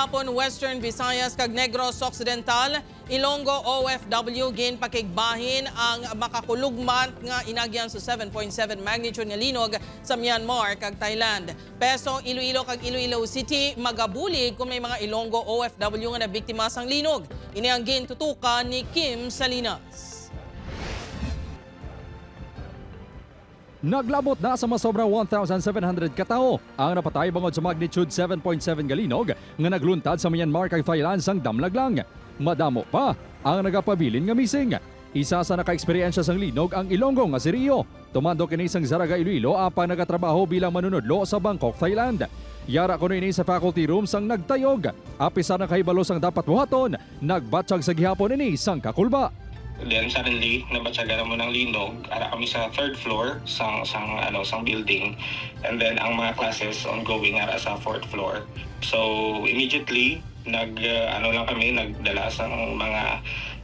gahapon Western Visayas kag Negros Occidental, Ilonggo OFW gin pakigbahin ang makakulugmat nga inagyan sa 7.7 magnitude nga linog sa Myanmar kag Thailand. Peso Iloilo kag Iloilo City magabulig kung may mga Ilonggo OFW nga nabiktima sang linog. Ini ang gin tutukan ni Kim Salinas. Naglabot na sa masobra 1,700 katao ang napatay bangod sa magnitude 7.7 galinog nga nagluntad sa Myanmar kag Thailand sang damlaglang. Madamo pa ang nagapabilin nga missing. Isa sa naka-eksperyensya sang linog ang Ilonggo nga si Rio. Tumando kini sang Zaraga Iloilo apang nagatrabaho bilang manunodlo sa Bangkok, Thailand. Yara kuno ini sa faculty room sang nagtayog. Apisa na kahibalo sang dapat buhaton, nagbatsag sa gihapon ini sang kakulba. Then suddenly, nabatsagan mo ng linog. Ara kami sa third floor sang sang ano sang building. And then ang mga classes ongoing ara sa fourth floor. So immediately nag uh, ano lang kami nagdala sang mga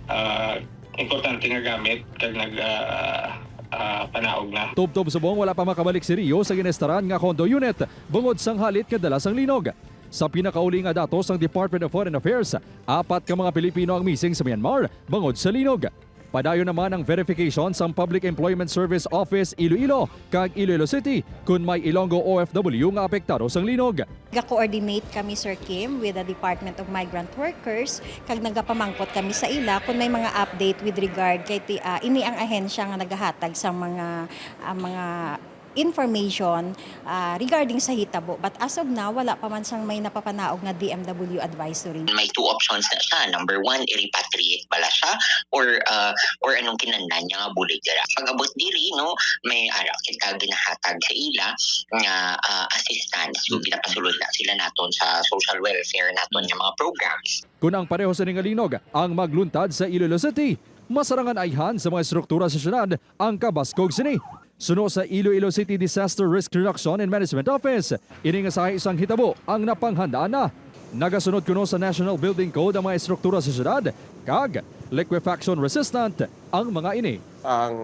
uh, importante nga gamit kag nag uh, uh, panaog na. Tubtob subong wala pa makabalik si Rio sa ginestaran nga condo unit bungod sang halit kadala sang linog. Sa pinakauli nga datos ng Department of Foreign Affairs, apat ka mga Pilipino ang missing sa Myanmar bungod sa linog. Padayo naman ang verification sa Public Employment Service Office Iloilo kag Iloilo City kung may Ilonggo OFW nga apektado sang linog. Ga-coordinate kami Sir Kim with the Department of Migrant Workers kag nagapamangkot kami sa ila kung may mga update with regard kay ah, ini ang ahensya nga nagahatag sa mga ah, mga information ah, regarding sa hitabo but as of now wala pa man sang may napapanaog nga DMW advisory. may two options na siya. Number one, i-repatriate bala siya or uh, or anong kinandan niya nga bulig dira. Pag abot diri no, may ara kita ginahatag sa ila nga uh, assistance yung pinapasulod na sila naton sa social welfare naton nga mga programs. Kung ang pareho sa linog ang magluntad sa Iloilo City, masarangan ayhan sa mga struktura sa syudad ang kabaskog sini. Suno sa Iloilo City Disaster Risk Reduction and Management Office, ini nga sa isang hitabo ang napanghandaan na. Nagasunod kuno sa National Building Code ang mga struktura sa syudad, kag liquefaction resistant ang mga ini. ang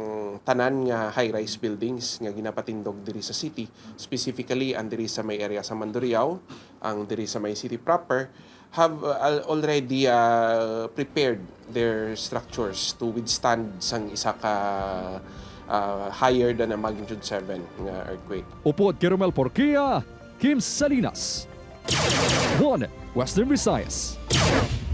tanan nga high-rise buildings nga ginapatindog diri sa city specifically ang diri sa may area sa Mandurriao ang diri sa may city proper have uh, al- already uh, prepared their structures to withstand sang isa ka uh, higher than a magnitude 7 nga earthquake Upod kay Romel Porquia, Kim Salinas. 1. Western Visayas.